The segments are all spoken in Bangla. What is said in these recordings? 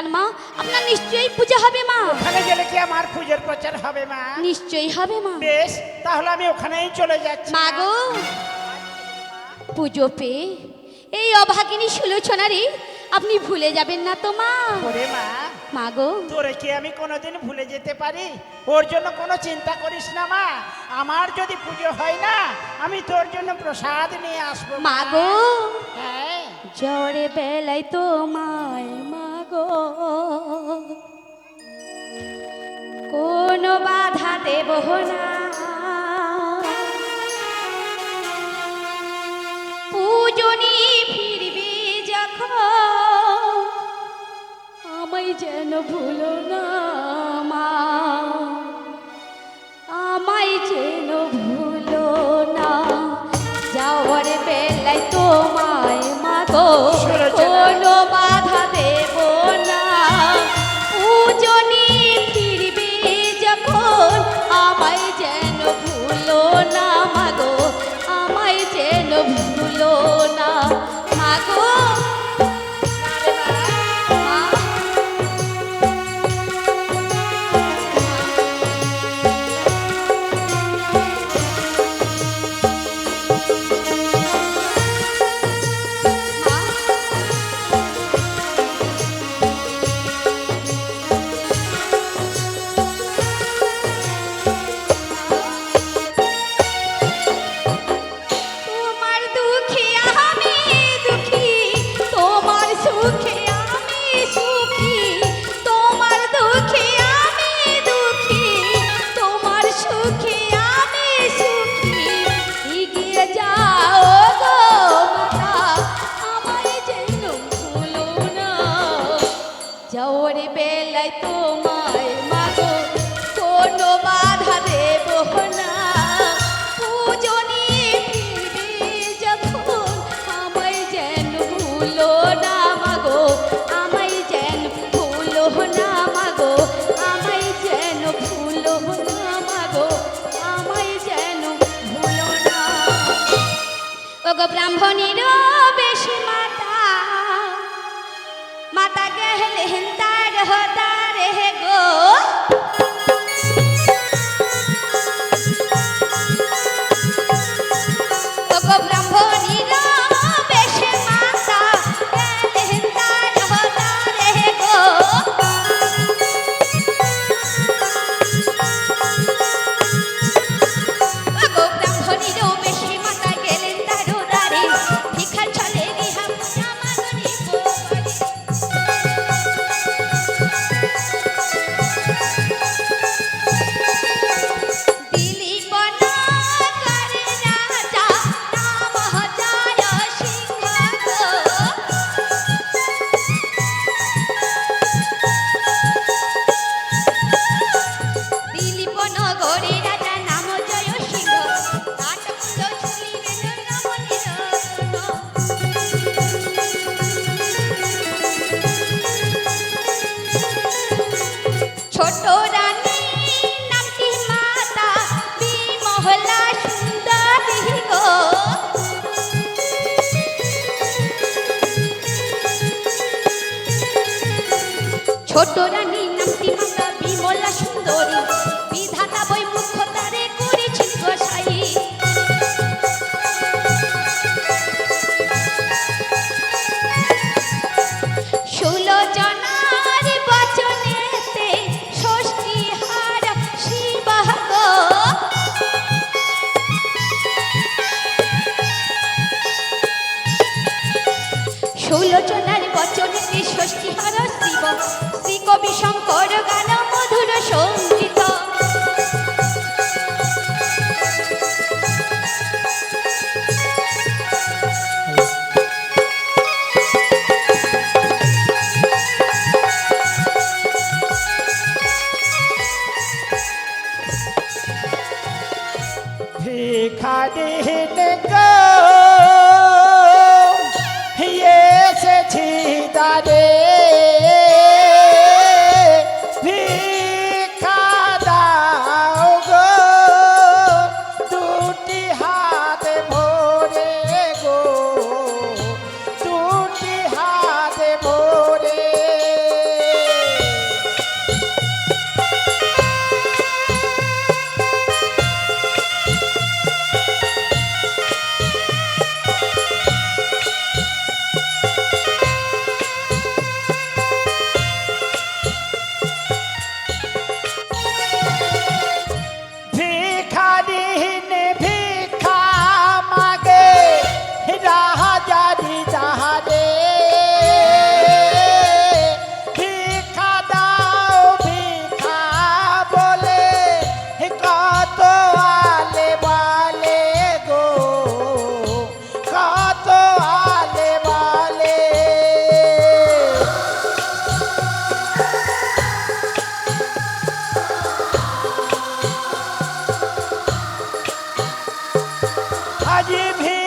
যান মা। আপনার নিশ্চয়ই পূজা হবে মা। ওখানে গেলে কি আমার পুজোর প্রচার হবে মা? নিশ্চয়ই হবে মা। বেশ তাহলে আমি ওখানেই চলে যাচ্ছি মা গো। পুজো পেয়ে এই অভাগিনী সুলোচনারে আপনি ভুলে যাবেন না তো মা। ওরে মা। মা গো। তোরে কি আমি কোনোদিন ভুলে যেতে পারি? ওর জন্য কোনো চিন্তা করিস না মা। আমার যদি পুজো হয় না আমি তোর জন্য প্রসাদ নিয়ে আসব মা গো। হ্যাঁ। জ্বরে বেলায় তোমায় মাগো কোনো বাধা দেব না। পূজনী ফিরবি যখন, আমায় যেন ভুলো না মা। আমায় যেন ভুলো না। যাওয়ার বেলায় তোমায় মাগো। কোনো ব্রাহ্মণীর ছোট রানী নামটি মাতা আজি ভি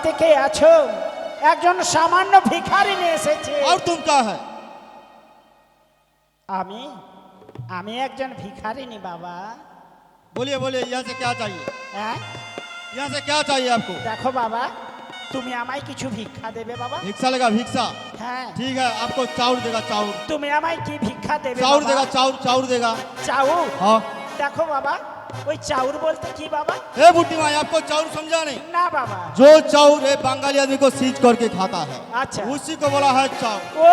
বাড়িতে কে আছো একজন সামান্য ভিখারি নিয়ে এসেছে और तुम क्या है আমি আমি একজন ভিখারিনী বাবা बोलिए बोलिए यहाँ से क्या चाहिए হ্যাঁ यहाँ से क्या चाहिए आपको দেখো বাবা তুমি আমায় কিছু ভিক্ষা দেবে বাবা भिक्षा लेगा भिक्षा হ্যাঁ ठीक है आपको चाउर देगा चाउर তুমি আমায় কি ভিক্ষা দেবে चाउर বাবা? देगा चाउर चाउर देगा চাউর हाँ দেখো বাবা ওই চাউর বলতে কি বাবা ए बुट्टी माई आपको चाउर समझा नहीं না বাবা जो चाउर एक बंगाली आदमी को सींच करके खाता है अच्छा उसी को बोला है चाउर ও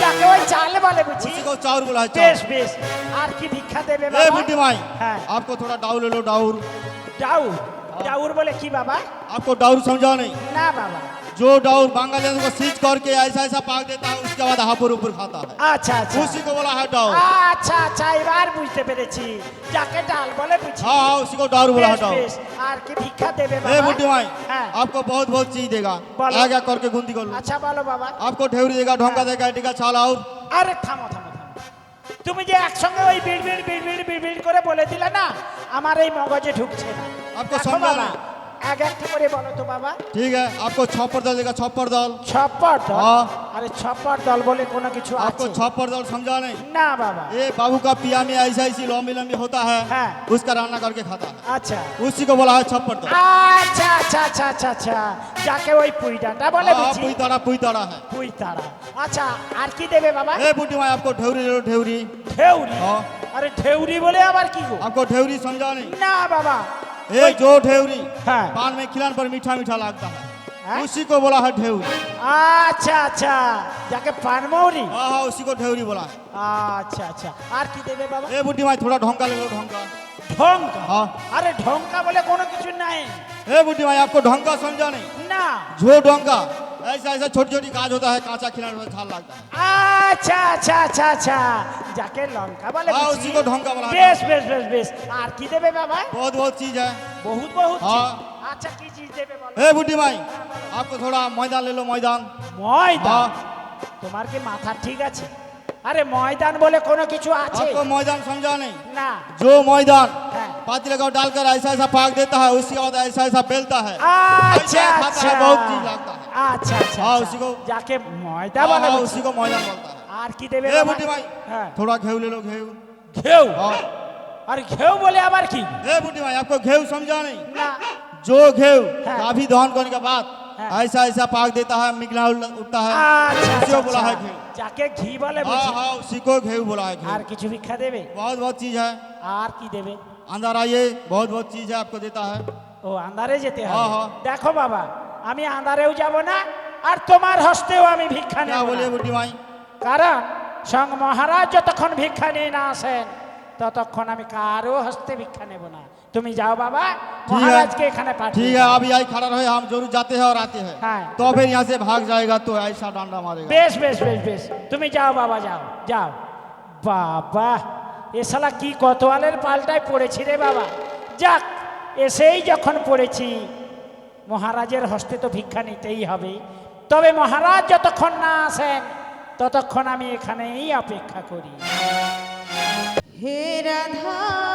যাকে ওই চাল বলে বুঝি उसी को चाउर बोला है বেশ चाउर বেশ আর কি ভিক্ষা দেবে ए বাবা बुट्टी माई हाँ। आपको थोड़ा डाउर ले लो डाउर ডাউর ডাউর বলে কি বাবা आपको डाउर समझा नहीं না বাবা जो डाउर बंगाली आदमी को सींच करके ऐसा ऐसा पाक देता है उसके बाद हापुर ऊपर खाता है আচ্ছা আচ্ছা उसी को बोला है डाउर আচ্ছা আচ্ছা এবার বুঝতে পেরেছি যাকে ডাল বলে বুঝি हाँ हाँ उसी को डाउर बोला है বেশ, डाउर বেশ। আর কি ভিক্ষা দেবে ए বাবা बुट्टी माई হ্যাঁ आपको बहुत बहुत चीज देगा बोलो। आगे करके गुंदी कर लो আচ্ছা বলো বাবা आपको ढेवरी देगा ढोंगा देगा टीका छाला और আরে থামো থামো থামো তুমি যে একসঙ্গে ওই বিড় বিড় বিড় বিড় বিড় বিড় করে বলে দিলে না আমার এই মগজে ঢুকছে না आपको দেখো समझा বাবা, नहीं এক একটা করে বলো তো বাবা ठीक है आपको छप्पर दल देगा छप्पर दल ছপ্পর দল হ্যাঁ। আরে ছপ্পর দল বলে কোনো কিছু आपको আছে छप्पर दल समझा नहीं না বাবা ये बाबू का पिया में ऐसा ऐसी लंबी लंबी होता है हाँ। उसका रान्ना करके खाता है আচ্ছা उसी को बोला है छप्पर दल আচ্ছা আচ্ছা আচ্ছা আচ্ছা আচ্ছা যাকে ওই পুই ডাঁটা বলে हाँ, বুঝি पुई तारा पुई तारा है পুই তারা আচ্ছা আর কি দেবে বাবা ए बुटी माई आपको ढेवरी ले लो ढेवरी ঢেউরি हाँ। আরে ঢেউরি বলে আবার কি গো आपको ढेवरी समझा नहीं না বাবা ये जो ढेवरी हाँ। पान में खिलाने पर मीठा मीठा लगता है हाँ? उसी को बोला है ढेवरी আচ্ছা আচ্ছা যাকে পানমৌরি हाँ हाँ उसी को ढेवरी बोला है আচ্ছা আচ্ছা আর কি দেবে বাবা ए बुटी माई थोड़ा ढोंका ले लो ढोंका ঢঙ্কা हाँ আরে ঢঙ্কা বলে কোনো কিছু নাই ए बुटी माई आपको ढोंका समझा नहीं না जो ढोंका ऐसा ऐसा छोटी छोटी काज होता है कांचा खिलाने पर झाल लगता है আচ্ছা আচ্ছা আচ্ছা আচ্ছা যাকে লঙ্কা বলে हाँ, বুঝি। उसी को ढोंका बोला है। বেশ বেশ বেশ বেশ আর কি দেবে বাবা बहुत बहुत चीज है বহুত বহুত हाँ। চিজ। আচ্ছা কি চিজ দেবে বলো ए बुटी माई आपको थोड़ा मैदान ले लो मैदान ময়দান हाँ। তোমার কি মাথা ঠিক আছে আরে ময়দান বলে কোনো কিছু আছে आपको मैदान समझा नहीं না जो मैदान हाँ। पाती लगाओ डालकर ऐसा ऐसा पाक देता है उसके बाद ऐसा ऐसा बेलता है আচ্ছা ऐसा खाता আচ্ছা है बहुत चीज लगता है আচ্ছা আচ্ছা हाँ, আচ্ছা। उसी को- যাকে ময়দা हाँ, বলে हाँ, বুঝি। उसी को मैदान बोलता है আর কি দেবে ए বাবা? बुटी भाई হ্যাঁ थोड़ा घेव ले लो घेव ঘেউ हाँ আর ঘেউ বলে আবার কি ए बुटी भाई आपको घेव समझा नहीं না जो घेव हाँ। काफी दहन करने के बाद हाँ। ऐसा ऐसा पाक देता है मिगला उठता है আচ্ছা उसी को আচ্ছা, बोला है আচ্ছা। घेव যাকে ঘি বলে हाँ বুঝি। हाँ उसी को घेव बोला है আর घेव কিছু ভিক্ষা দেবে बहुत बहुत चीज है আর কি দেবে अंदर आइए बहुत बहुत चीज है आपको देता है ও আন্ধারে যেতে হ্যাঁ, হবে হ্যাঁ। দেখো বাবা আমি আন্ধারেও যাব না আর তোমার হস্তেও আমি ভিক্ষা क्या নেব बोलिए না। बुटी भाई কারণ সং মহারাজ যতক্ষণ ভিক্ষা নিয়ে না আসেন ততক্ষণ আমি কারো হস্তে ভিক্ষা নেব না তুমি যাও বাবা ठीक মহারাজকে है এখানে ठीक পাঠিয়ে है দাও। अभी आई खड़ा रहे हम जरूर जाते हैं और आते हैं हाँ। तो फिर यहाँ से भाग जाएगा तो ऐसा डांडा मारेगा বেশ বেশ বেশ বেশ তুমি যাও বাবা যাও যাও বাবা এ শালা কি কতোয়ালের পাল্টায় পড়েছি রে বাবা যাক এসেই যখন পড়েছি, মহারাজের হস্তে তো ভিক্ষা নিতেই হবে। তবে মহারাজ যতক্ষণ না আসেন, ততক্ষণ আমি এখানেই অপেক্ষা করি। হে রাধা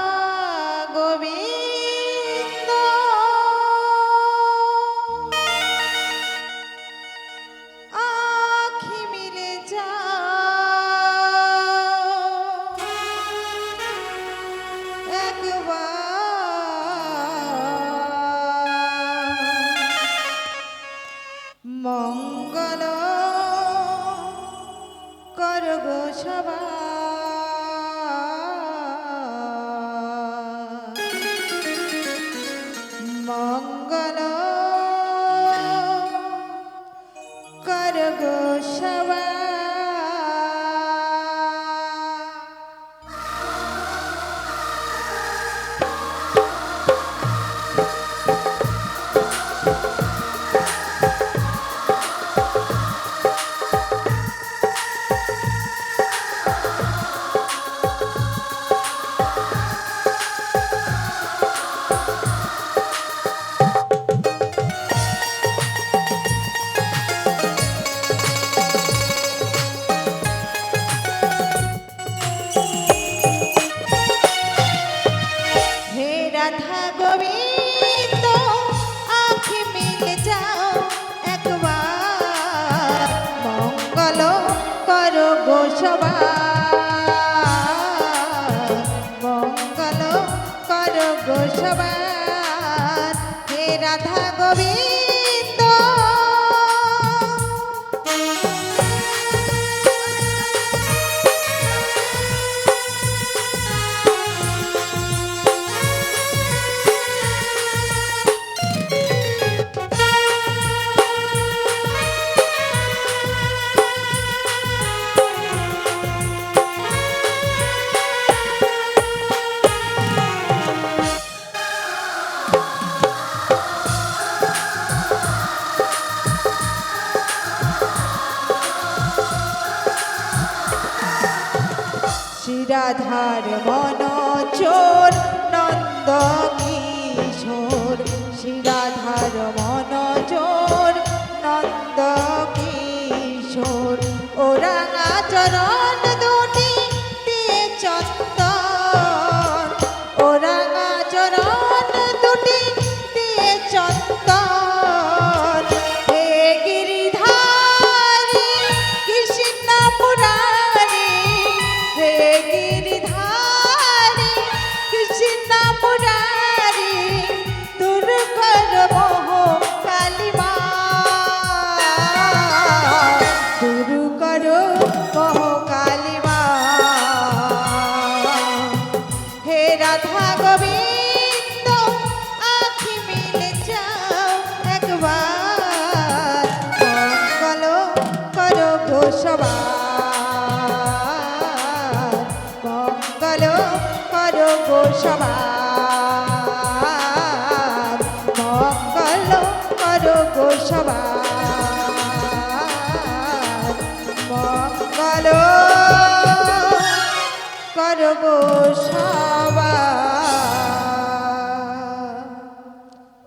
করব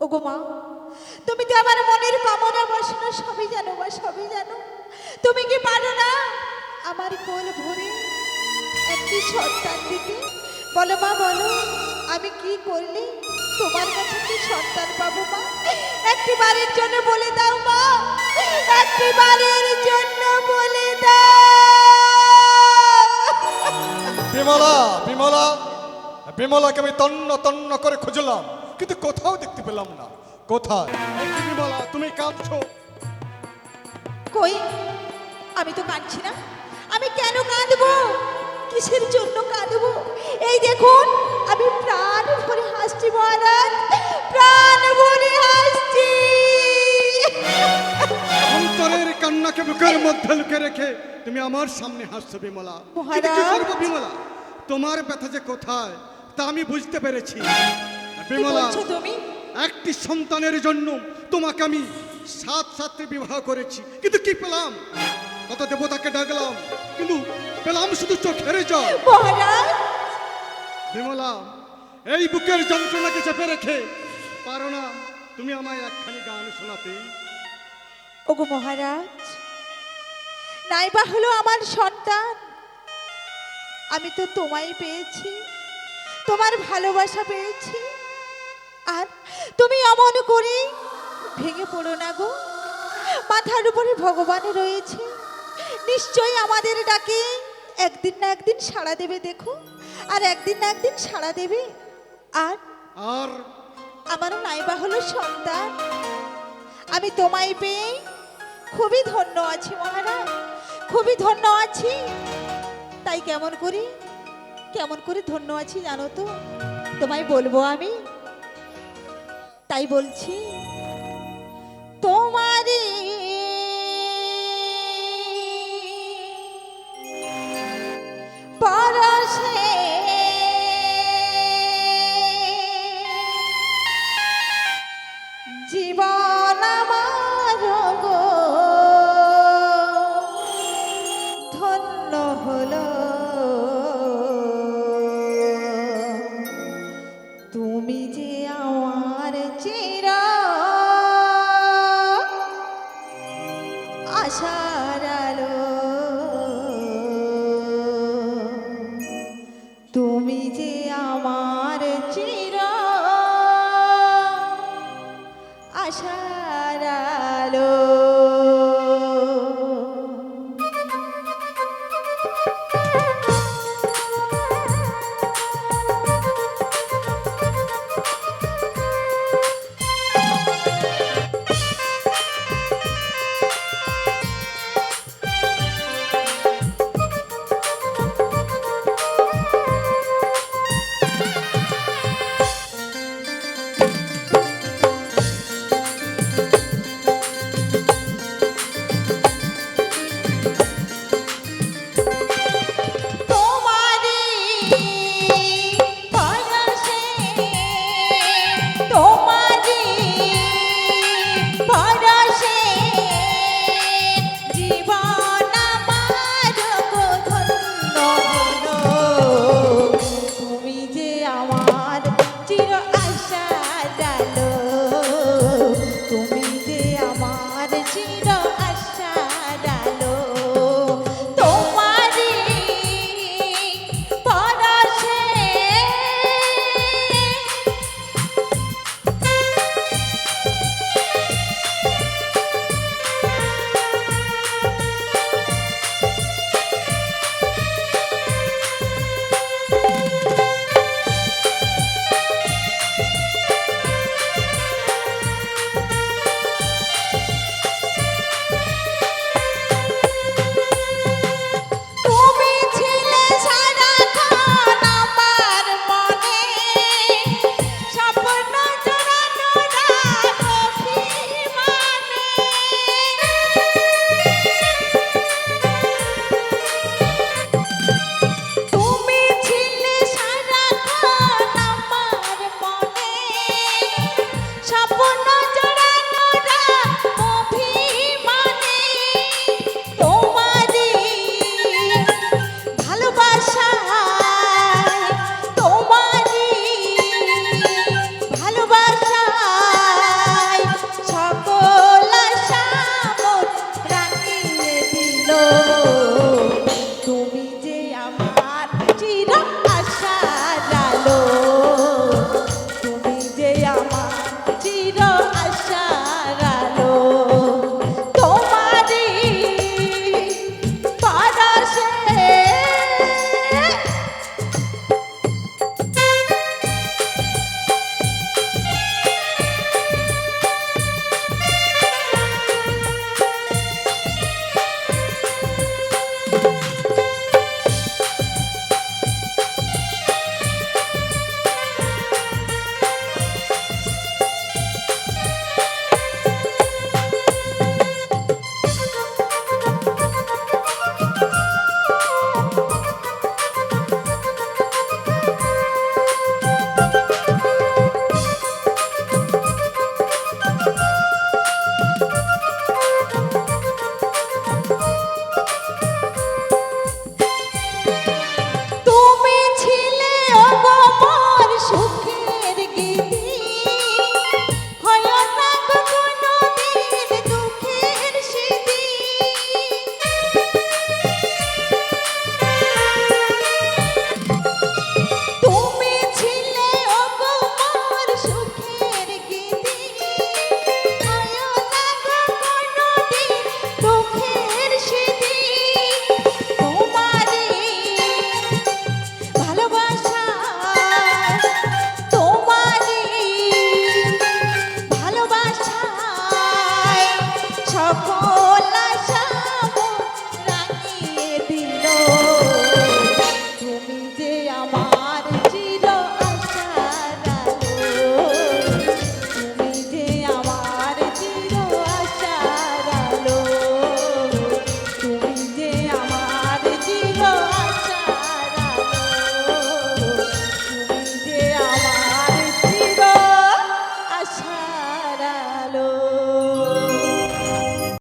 ওগো মা, তুমি তো আমার মনের কামনা বাসনা, সবই জানো মা, সবই জানো। তুমি কি পারো না আমার কোল ভরে একটি সন্তান দিতে? বলো মা, বলো, আমি কি করলে তোমার কাছে কি সন্তান পাবো মা? একটি বারের জন্য বলে দাও মা, একটি বারের জন্য বলে দাও। বিমলা বিমলা, বিমলাকে আমি তন্ন তন্ন করে খুঁজলাম, কিন্তু কোথাও দেখতে পেলাম না। কোথায়? বিমলা, তুমি কাঁদছো। কই? আমি তো কাঁদছি না। আমি কেন কাঁদবো? কিসের জন্য কাঁদবো? এই দেখুন, আমি প্রাণ ভরে হাসছি মহারাজ। প্রাণ ভরে হাসছি। অন্তরের কান্নাকে বুকের মধ্যে লুকে রেখে তুমি আমার সামনে হাসছো বিমলা। কিন্তু কি করব বিমলা? তোমার ব্যথা যে কোথায় তা আমি বুঝতে পেরেছি। বিমলা তুমি? একটি সন্তানের জন্য তোমাকে আমি সাত সাতটি বিবাহ করেছি। কিন্তু কি পেলাম? কত দেবতাকে ডাকলাম কিন্তু পেলাম শুধু চোখের জল। বিমলা এই বুকের যন্ত্রণাকে চেপে রেখে পারো না তুমি আমায় একখানি গান শোনাতে। ওগো মহারাজ নাইবা হলো আমার সন্তান। আমি তো তোমায় পেয়েছি তোমার ভালোবাসা পেয়েছি। আর তুমি অমন করে ভেঙে পড়ো না গো। মাথার উপরে ভগবান রয়েছে। নিশ্চয়ই আমাদের ডাকে একদিন না একদিন সাড়া দেবে দেখো। আর একদিন না একদিন সাড়া দেবে। আর আর? আমার নাইবা হলো সন্তান। আমি তোমায় পেয়ে খুবই ধন্য আছি মহারাজ, খুবই ধন্য আছি। তাই কেমন করি? কেমন করে ধন্য আছি জানো তো? তোমায় বলব আমি। তাই বলছি তোমারই ধন্য হলো।